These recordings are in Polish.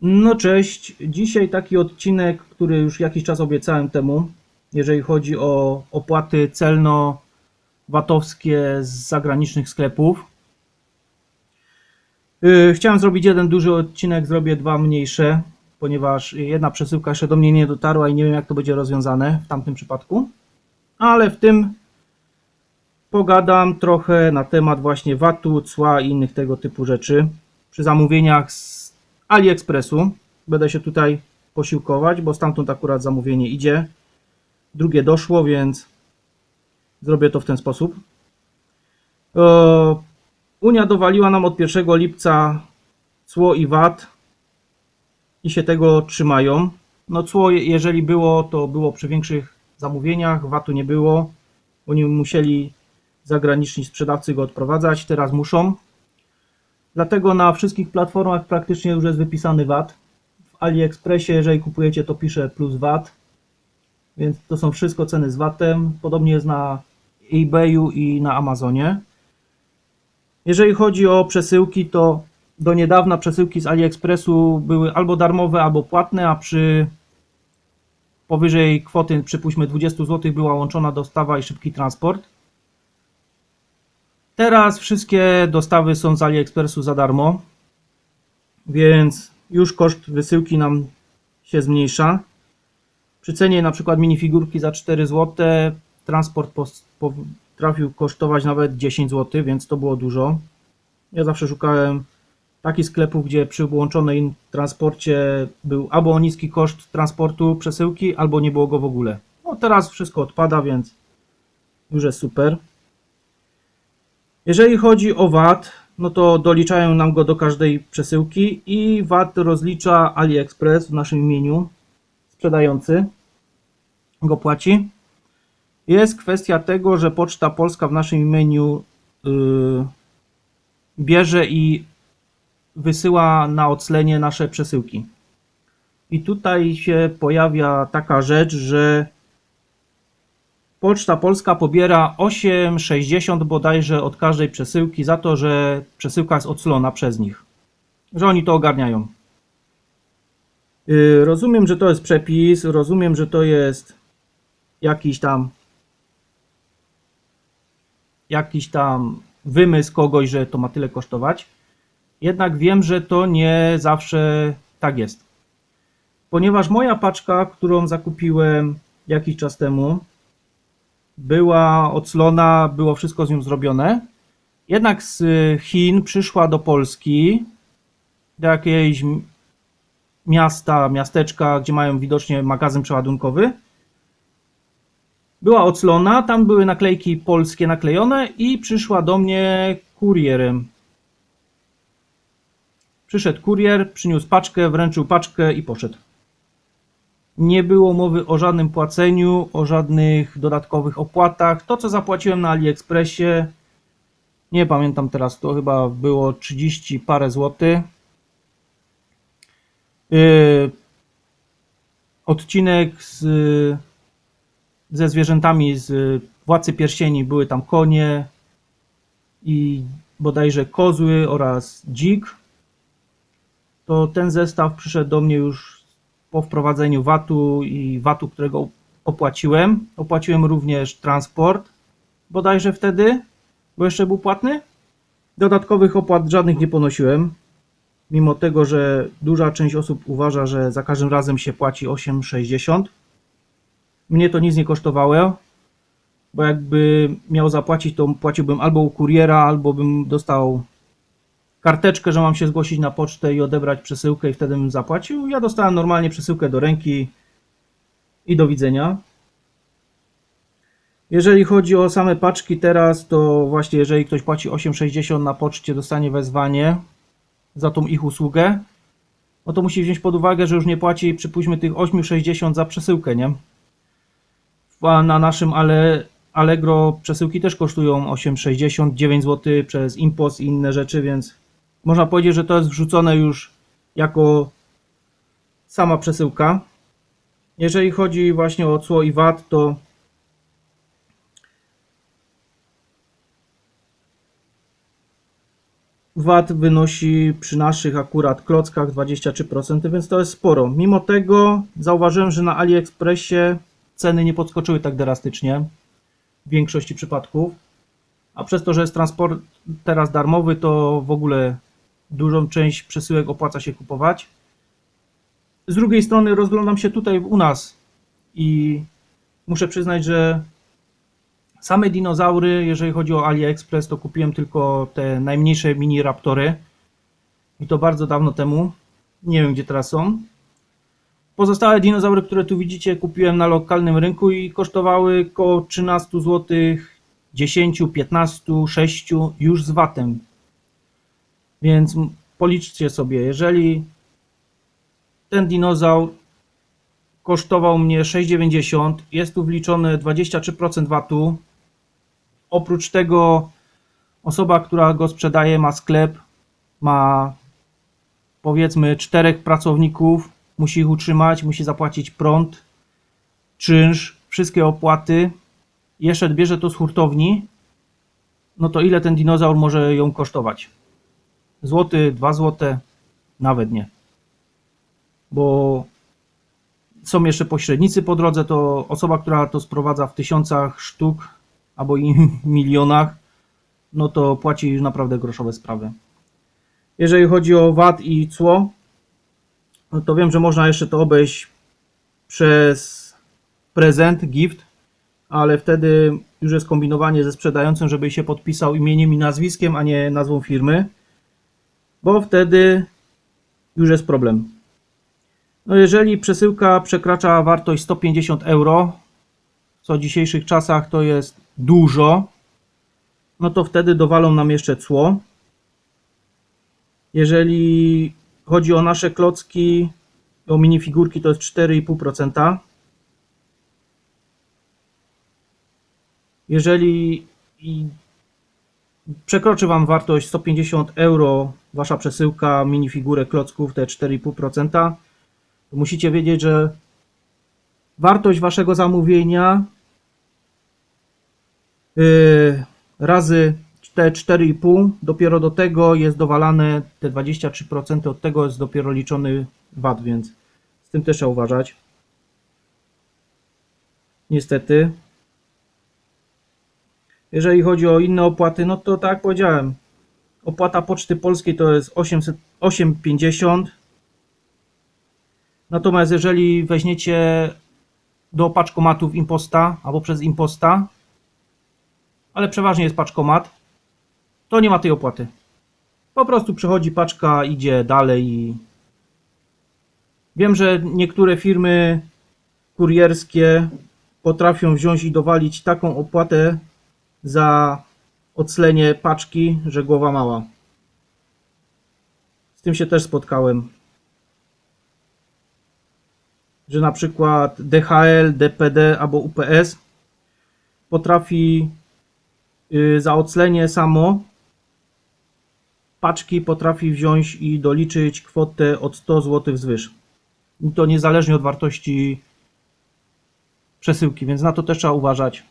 No cześć, dzisiaj taki odcinek, który już jakiś czas obiecałem temu, jeżeli chodzi o opłaty celno-VAT-owskie z zagranicznych sklepów. Yy, Chciałem zrobić jeden duży odcinek, zrobię dwa mniejsze, ponieważ jedna przesyłka jeszcze do mnie nie dotarła i nie wiem jak to będzie rozwiązane w tamtym przypadku. Ale w tym pogadam trochę na temat właśnie VAT-u, cła i innych tego typu rzeczy przy zamówieniach z AliExpressu. Będę się tutaj posiłkować, bo stamtąd akurat zamówienie idzie. Drugie doszło, więc zrobię to w ten sposób. Unia dowaliła nam od 1 lipca cło i VAT i się tego trzymają. No cło, jeżeli było, to było przy większych zamówieniach, VAT-u nie było. Oni musieli zagraniczni sprzedawcy go odprowadzać, teraz muszą. Dlatego na wszystkich platformach praktycznie już jest wypisany VAT. W AliExpressie, jeżeli kupujecie, to pisze plus VAT. Więc to są wszystko ceny z VAT-em. Podobnie jest na eBayu i na Amazonie. Jeżeli chodzi o przesyłki, to do niedawna przesyłki z AliExpressu były albo darmowe, albo płatne, a przy powyżej kwoty, przypuśćmy 20 zł, była łączona dostawa i szybki transport. Teraz wszystkie dostawy są z AliExpressu za darmo, więc już koszt wysyłki nam się zmniejsza. Przy cenie na przykład minifigurki za 4 zł transport pos- potrafił kosztować nawet 10 zł, więc to było dużo. Ja zawsze szukałem takich sklepów, gdzie przy włączonej transporcie był albo niski koszt transportu przesyłki, albo nie było go w ogóle. No teraz wszystko odpada, więc już jest super. Jeżeli chodzi o VAT, no to doliczają nam go do każdej przesyłki i VAT rozlicza AliExpress w naszym imieniu. Sprzedający go płaci. Jest kwestia tego, że Poczta Polska w naszym imieniu yy, bierze i wysyła na oclenie nasze przesyłki. I tutaj się pojawia taka rzecz, że Poczta Polska pobiera 8,60 bodajże od każdej przesyłki za to, że przesyłka jest oclona przez nich. Że oni to ogarniają. Yy, Rozumiem, że to jest przepis, rozumiem, że to jest jakiś tam jakiś tam wymysł kogoś, że to ma tyle kosztować. Jednak wiem, że to nie zawsze tak jest. Ponieważ moja paczka, którą zakupiłem jakiś czas temu, była oclona, było wszystko z nią zrobione. Jednak z Chin przyszła do Polski, do jakiejś miasta, miasteczka, gdzie mają widocznie magazyn przeładunkowy. Była oclona, tam były naklejki polskie naklejone i przyszła do mnie kurierem. Przyszedł kurier, przyniósł paczkę, wręczył paczkę i poszedł. Nie było mowy o żadnym płaceniu, o żadnych dodatkowych opłatach. To, co zapłaciłem na AliExpressie, nie pamiętam teraz, to chyba było 30 parę złotych. Yy, odcinek z, ze zwierzętami z Władcy Pierścieni były tam konie i bodajże kozły oraz dzik. To ten zestaw przyszedł do mnie już po wprowadzeniu VAT-u i VAT-u, którego opłaciłem. Opłaciłem również transport, bodajże wtedy, bo jeszcze był płatny. Dodatkowych opłat żadnych nie ponosiłem, mimo tego, że duża część osób uważa, że za każdym razem się płaci 8,60. Mnie to nic nie kosztowało, bo jakby miał zapłacić, to płaciłbym albo u kuriera, albo bym dostał karteczkę, że mam się zgłosić na pocztę i odebrać przesyłkę i wtedy bym zapłacił. Ja dostałem normalnie przesyłkę do ręki i do widzenia. Jeżeli chodzi o same paczki teraz, to właśnie jeżeli ktoś płaci 8,60 na poczcie, dostanie wezwanie za tą ich usługę, no to musi wziąć pod uwagę, że już nie płaci przypuśćmy tych 8,60 za przesyłkę, nie? Na naszym ale Allegro przesyłki też kosztują 8,60, 9 zł przez impost i inne rzeczy, więc można powiedzieć, że to jest wrzucone już jako sama przesyłka. Jeżeli chodzi właśnie o cło i VAT, to VAT wynosi przy naszych akurat klockach 23%, więc to jest sporo. Mimo tego zauważyłem, że na AliExpressie ceny nie podskoczyły tak drastycznie w większości przypadków. A przez to, że jest transport teraz darmowy, to w ogóle dużą część przesyłek opłaca się kupować. Z drugiej strony rozglądam się tutaj u nas i muszę przyznać, że same dinozaury, jeżeli chodzi o AliExpress, to kupiłem tylko te najmniejsze mini raptory i to bardzo dawno temu. Nie wiem gdzie teraz są. Pozostałe dinozaury, które tu widzicie, kupiłem na lokalnym rynku i kosztowały około 13 zł, 10, 15, 6 już z VAT-em. Więc policzcie sobie, jeżeli ten dinozaur kosztował mnie 6,90, jest tu wliczone 23% VAT-u. Oprócz tego osoba, która go sprzedaje, ma sklep, ma powiedzmy czterech pracowników, musi ich utrzymać, musi zapłacić prąd, czynsz, wszystkie opłaty. Jeszcze bierze to z hurtowni, no to ile ten dinozaur może ją kosztować? Złoty, dwa złote? Nawet nie. Bo są jeszcze pośrednicy po drodze, to osoba, która to sprowadza w tysiącach sztuk albo i milionach, no to płaci już naprawdę groszowe sprawy. Jeżeli chodzi o VAT i cło, to wiem, że można jeszcze to obejść przez prezent, gift, ale wtedy już jest kombinowanie ze sprzedającym, żeby się podpisał imieniem i nazwiskiem, a nie nazwą firmy, bo wtedy już jest problem. No jeżeli przesyłka przekracza wartość 150 euro, co w dzisiejszych czasach to jest dużo, no to wtedy dowalą nam jeszcze cło. Jeżeli chodzi o nasze klocki, o minifigurki, to jest 4,5%. Jeżeli przekroczy Wam wartość 150 euro Wasza przesyłka minifigurek klocków, te 4,5%, to musicie wiedzieć, że wartość Waszego zamówienia yy, razy te 4,5, dopiero do tego jest dowalane te 23%, od tego jest dopiero liczony VAT, więc z tym też trzeba uważać. Niestety. Jeżeli chodzi o inne opłaty, no to tak jak powiedziałem, opłata Poczty Polskiej to jest 800 8,50. Natomiast jeżeli weźmiecie do paczkomatów Imposta albo przez Imposta, ale przeważnie jest paczkomat, to nie ma tej opłaty. Po prostu przechodzi paczka, idzie dalej i wiem, że niektóre firmy kurierskie potrafią wziąć i dowalić taką opłatę za oclenie paczki, że głowa mała. Z tym się też spotkałem. Że na przykład DHL, DPD albo UPS potrafi y, za oclenie samo paczki potrafi wziąć i doliczyć kwotę od 100 zł wzwyż. I to niezależnie od wartości przesyłki, więc na to też trzeba uważać.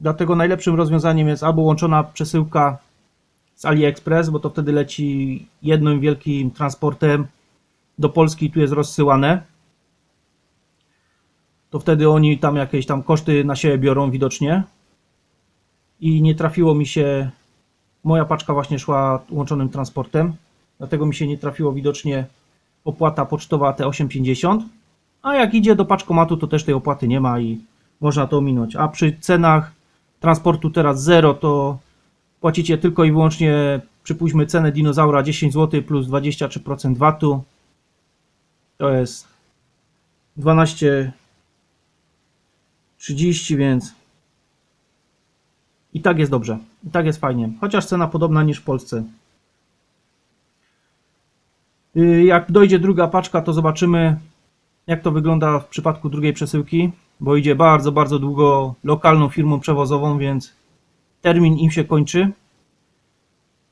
Dlatego najlepszym rozwiązaniem jest albo łączona przesyłka z AliExpress, bo to wtedy leci jednym wielkim transportem do Polski i tu jest rozsyłane. To wtedy oni tam jakieś tam koszty na siebie biorą widocznie. I nie trafiło mi się Moja paczka właśnie szła łączonym transportem, dlatego mi się nie trafiło widocznie opłata pocztowa te 8,50. A jak idzie do paczkomatu, to też tej opłaty nie ma i można to ominąć. A przy cenach transportu teraz 0, to płacicie tylko i wyłącznie, przypuśćmy cenę dinozaura 10 zł plus 23% VAT-u. To jest 12,30, więc i tak jest dobrze. I tak jest fajnie. Chociaż cena podobna niż w Polsce. Yy, Jak dojdzie druga paczka, to zobaczymy, jak to wygląda w przypadku drugiej przesyłki, bo idzie bardzo, bardzo długo lokalną firmą przewozową, więc termin im się kończy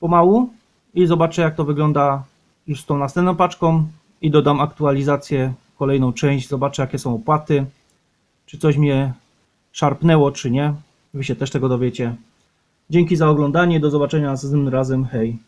pomału. i zobaczę jak to wygląda już z tą następną paczką i dodam aktualizację, kolejną część, zobaczę jakie są opłaty, czy coś mnie szarpnęło, czy nie. Wy się też tego dowiecie. Dzięki za oglądanie, do zobaczenia następnym razem, hej.